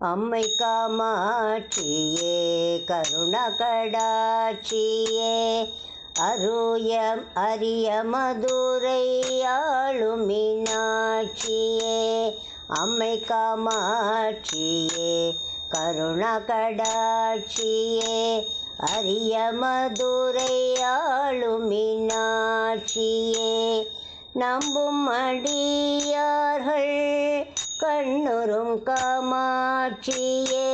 அம்மை காமாட்சியே கருணகடாட்சியே அருயம் அரிய மதுரை ஆளுமீனாட்சியே அம்மை காமாட்சியே கருணகடாட்சியே அரிய மதுரை ஆளுமீனாட்சியே நம்பும் அடியார்கள் கண்ணுறும் காமாட்சியே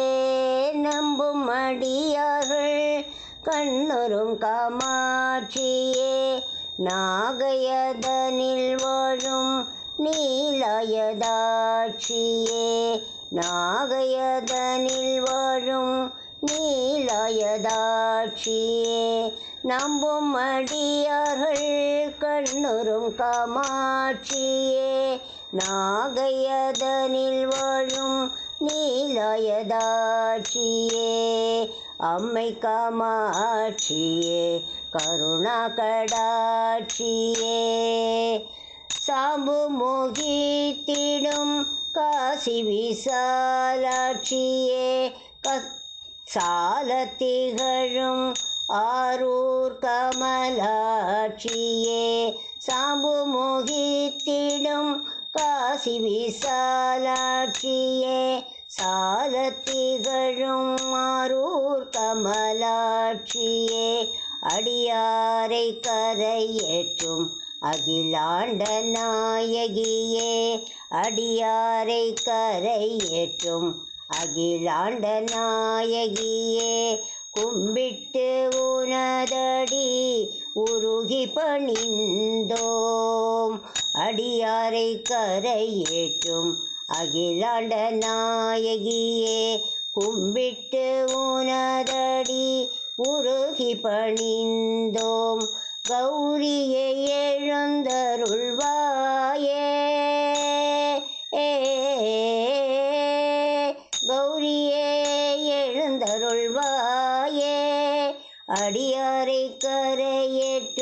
நம்பும் அடியார்கள். கண்ணுறும் காமாட்சியே நாகயதனில் வாழும் நீலாயதாட்சியே. நாகயதனில் வாழும் நீலாயதாட்சியே நம்பும் அடியார்கள். கண்ணுறும் காமாட்சியே நாகையதனில் வாழும் நீலாயதாட்சியே அம்மை காமாட்சியே கருணா கடாட்சியே. சாம்பு மோகித்திடும் காசி விசாலாட்சியே க சால திகழும் ஆரூர் கமலாட்சியே. சாம்பு மோகித்திடும் காசி விசாலாட்சியே சால திகழும் ஆரூர் கமலாட்சியே அடியாரை கரையேற்றும் அகிலாண்ட நாயகியே அடியாரை கரையேற்றும் அகிலாண்ட நாயகியே கும்பிட்டு உனதடி உருகி பணிந்த அடியாரை கரையேற்றும் அகிலாண்ட நாயகியே கும்பிட்டு உனதடி உருகி பணிந்தோம். கௌரியை எழுந்தருள்வாயே. கௌரியே எழுந்தருள்வாயே. அடியாரை கரையேற்றும்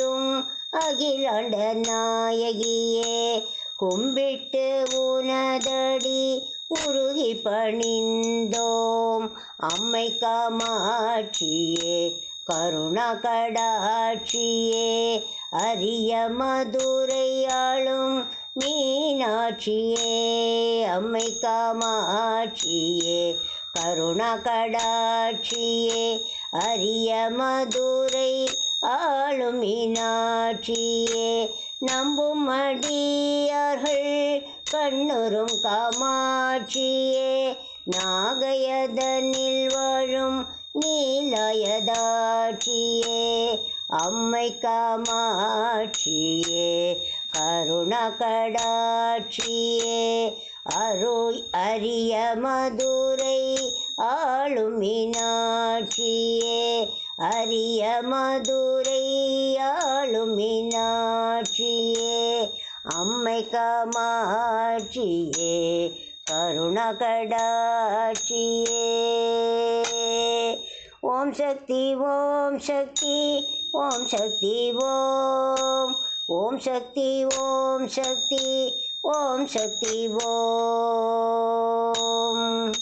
அகிலாண்ட நாயகியே கும்பிட்டு உனதடி உருகி பணிந்தோம். அம்மை காமாட்சியே கருணா கடாட்சியே அரிய மதுரையாளும் மீனாட்சியே அம்மை காமாட்சியே கருணா கடாட்சியே அரிய மதுரை ஆளும் மீனா காட்சியே நம்பும் அடியார்கள் கண்ணுறும் காமாட்சியே. நாகயதனில் வாழும் நீலயதாட்சியே அம்மை காமாட்சியே. கருணகடாட்சியே அருள் அரிய மதுரை ஆளும் மீனாட்சியே அரிய மதுரை ஆளும் மீனாட்சியே அம்மை காமாட்சியே கருணகடாட்சியே. ஓம் சக்தி ஓம் சக்தி ஓம் சக்தி ஓம். ஓம் சக்தி ஓம் சக்தி ஓம் சக்தி ஓம்.